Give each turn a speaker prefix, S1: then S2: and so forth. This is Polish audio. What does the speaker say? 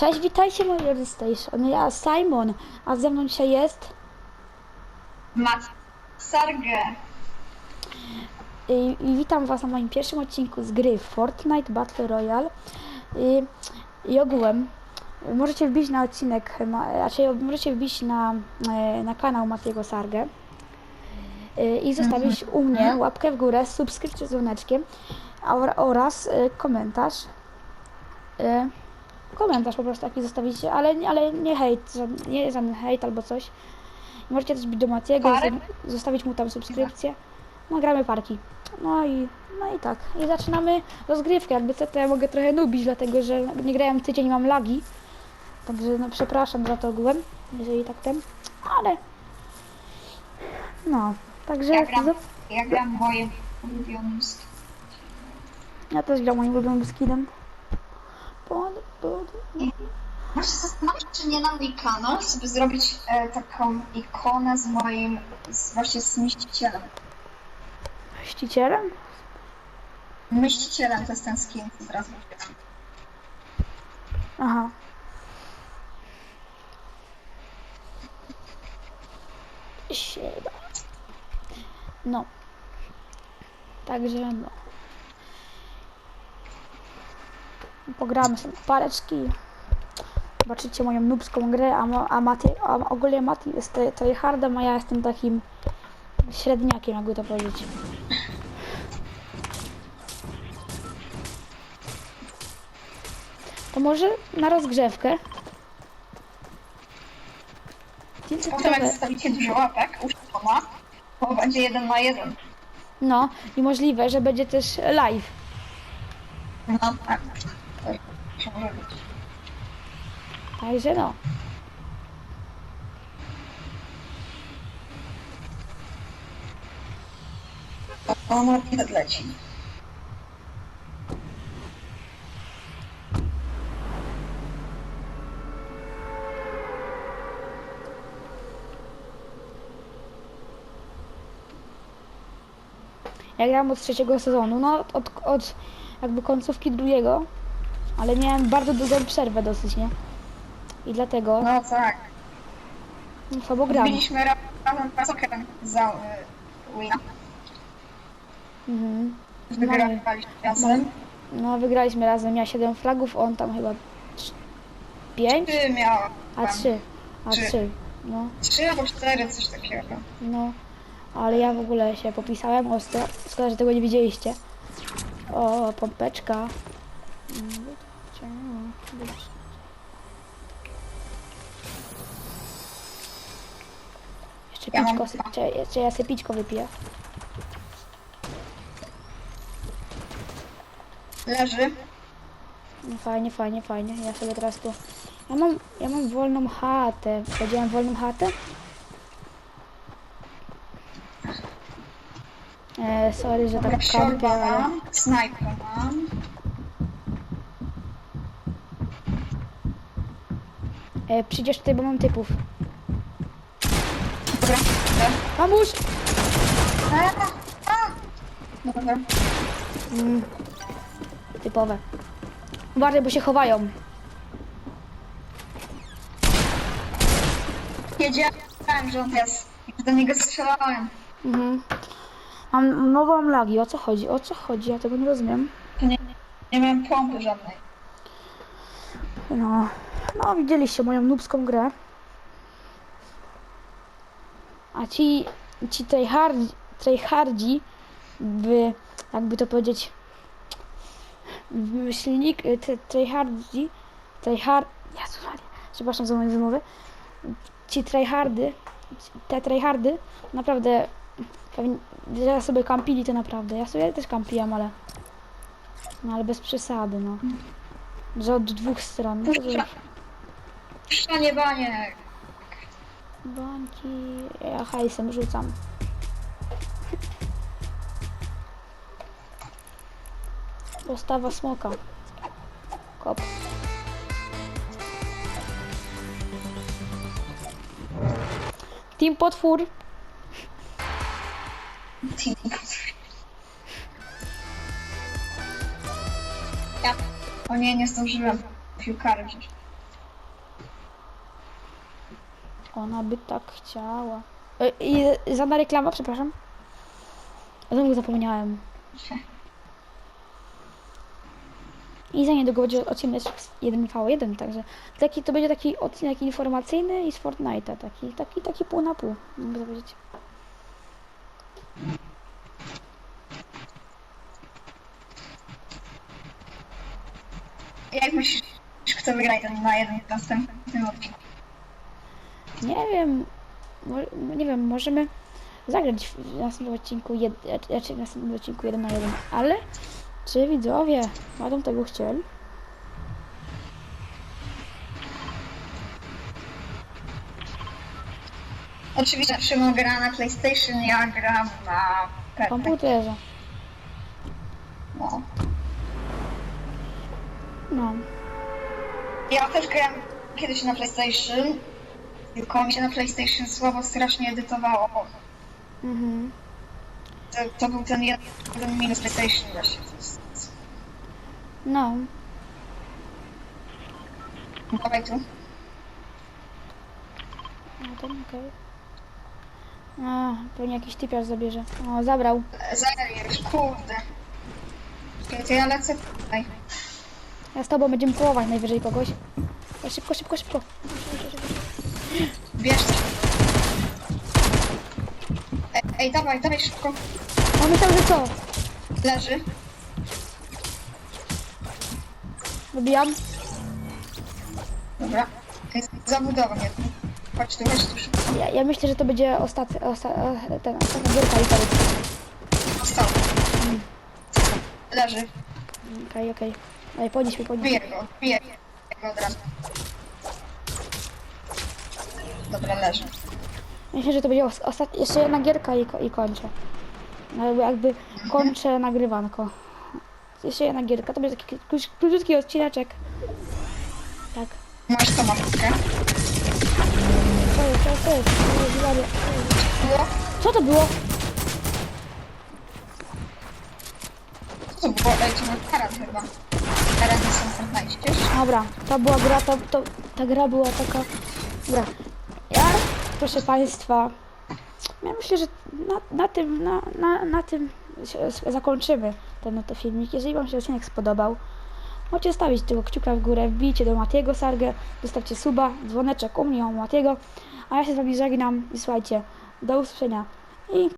S1: Cześć, witajcie moi drodzy Station. Ja Simon, a ze mną dzisiaj jest
S2: Mat Sargę.
S1: i, i witam was na moim pierwszym odcinku z gry Fortnite Battle Royale. I, i ogółem możecie wbić na odcinek, ma, raczej możecie wbić na, e, na kanał Matiego Sargę e, i zostawić u mnie łapkę w górę, subskrypcję z dzwoneczkiem oraz e, komentarz. Komentarz po prostu taki zostawicie, ale, nie- ale nie hejt, nie żaden hejt albo coś. Możecie też być do Matiego, zostawić mu tam subskrypcję. No gramy parki. No i, no i tak. I zaczynamy rozgrywkę. Jakby co to ja mogę trochę nubić, dlatego że nie grałem tydzień, mam lagi. Także no przepraszam za to ogółem, jeżeli tak ten, ale no, także
S2: Ja gram, ja gram moim ulubionym sk-
S1: ja też gram moim ulubionym skinem. Pod,
S2: Muszę zastanowić, czy nie na mój kanał sobie zrobić e, taką ikonę z moim, z, właśnie z mścicielem.
S1: ścicielem?
S2: Mścicielem to jest ten skin, co teraz mówię.
S1: Aha. Sieda. No. Także no. Pogramy sobie pareczki. Zobaczycie moją nubską grę, a, ma- a, Mati, a ogólnie Mati jest to- tryhardem, a ja jestem takim średniakiem, jakby to powiedzieć. To może na rozgrzewkę.
S2: Potem jak zostawicie dużo łapek, uszkoda, to będzie jeden na jeden.
S1: No i możliwe, że będzie też live.
S2: No tak.
S1: Także no.
S2: Ono ile leci.
S1: Ja grałem od trzeciego sezonu, no od, od jakby końcówki drugiego, ale miałem bardzo długą przerwę dosyć, nie? I dlatego
S2: No tak.
S1: no, słabo gram.
S2: Byliśmy ra- razem Sokerem za y, Wina.
S1: Mhm.
S2: Wygrywaliśmy razem.
S1: No wygraliśmy razem, ja 7 flagów, on tam chyba 5,
S2: Ty miała.
S1: a 3, a
S2: Trzy.
S1: 3, no.
S2: Trzy albo cztery, coś takiego.
S1: No, ale ja w ogóle się popisałem ostro. Szkoda, że tego nie widzieliście. O, pompeczka. Jeszcze
S2: Ja
S1: pićko, jeszcze ja sobie pićko wypiję.
S2: Leży.
S1: No fajnie, fajnie, fajnie. Ja sobie teraz tu... Ja mam, ja mam wolną chatę. Powiedziałem wolną chatę? E, sorry, że tak kampię,
S2: Siorba
S1: ale...
S2: mam. Snajper mam.
S1: E, przyjdziesz tutaj, bo mam typów.
S2: Dobra. Dobra.
S1: Pomóż!
S2: A, a. Dobra.
S1: Mm. Typowe. Uważaj, bo się chowają.
S2: Wiedziałem, że on jest. Do niego strzelałem.
S1: Mhm. Mam nową lagi. O co chodzi? O co chodzi? Ja tego nie rozumiem.
S2: Nie, nie miałem pompy żadnej.
S1: No, no widzieliście moją nubską grę. A ci, ci tryhardzi, tryhardzi w, jakby to powiedzieć, myślnik, te tryhardzi, tryhard, Jezu Maria, przepraszam za moje wymowy, ci tryhardy, te tryhardy, naprawdę, pewnie, że sobie kampili to naprawdę, ja sobie też kampiłem, ale, no ale bez przesady, no. Że od dwóch stron. No to
S2: Puszcza. Puszczanie baniek.
S1: Bańki. Ja hajsem rzucam. Postawa smoka. Kop. Team potwór.
S2: Ja. O nie, nie zdążyłem piłkary wziąć.
S1: Ona by tak chciała. E, I żadna reklama, przepraszam. Znowu zapomniałem. I za niedługo będzie odcinek 1v1, także taki, to będzie taki odcinek informacyjny i z Fortnite'a, taki, taki, taki pół na pół, mogę powiedzieć.
S2: Jak myślisz, kto wygra ten na jeden następnym odcinku?
S1: Nie wiem, nie wiem, możemy zagrać w następnym odcinku, jed, znaczy w następnym odcinku 1 na 1, ale czy widzowie będą tego chcieli?
S2: Oczywiście Szymon gra na PlayStation, ja gram na PC.
S1: komputerze.
S2: No.
S1: No.
S2: Ja też grałem kiedyś na PlayStation, tylko mi się na PlayStation słabo strasznie edytowało.
S1: Mhm.
S2: To, to był ten jeden minus PlayStation właśnie.
S1: No.
S2: Dawaj tu.
S1: No to okej. A, pewnie jakiś typiarz zabierze. O, zabrał.
S2: Zajesz, kurde. To ja lecę tutaj.
S1: Ja z tobą będziemy połować najwyżej kogoś. O, szybko, szybko, szybko.
S2: Bierz coś. Ej, ej, dawaj, dawaj szybko.
S1: On myślał, że co?
S2: Leży.
S1: Dobijam.
S2: Dobra. Ej, Zabudowa mnie. Chodź tu, chodź tu szybko.
S1: Ja, ja myślę, że to będzie ostatnia, osta, ten, ostatnia gierka i koniec.
S2: Został. Leży.
S1: Okej, okej. Ej, podnieś mnie, podnieś
S2: Biję
S1: mnie.
S2: go, biję go od razu. Dobra, leży.
S1: Myślę, że to będzie os- ostat... jeszcze jedna gierka i, ko- i kończę. No, jakby- jakby kończę nagrywanko. Jeszcze jedna gierka, to będzie taki króci- króciutki odcineczek. Tak.
S2: Masz tą mapkę.
S1: Co to było?
S2: Co to było? Ej, to karat chyba. Nie są Fortnite,
S1: Dobra, to była gra, to, to, ta gra była taka... Dobra, ja, proszę Państwa, ja myślę, że na, na tym, na, na, na tym zakończymy ten oto filmik. Jeżeli Wam się odcinek spodobał, możecie stawić tego kciuka w górę, wbijcie do Matiego Sargę, zostawcie suba, dzwoneczek u mnie, u Matiego, a ja się z Wami żegnam i słuchajcie, do usłyszenia. I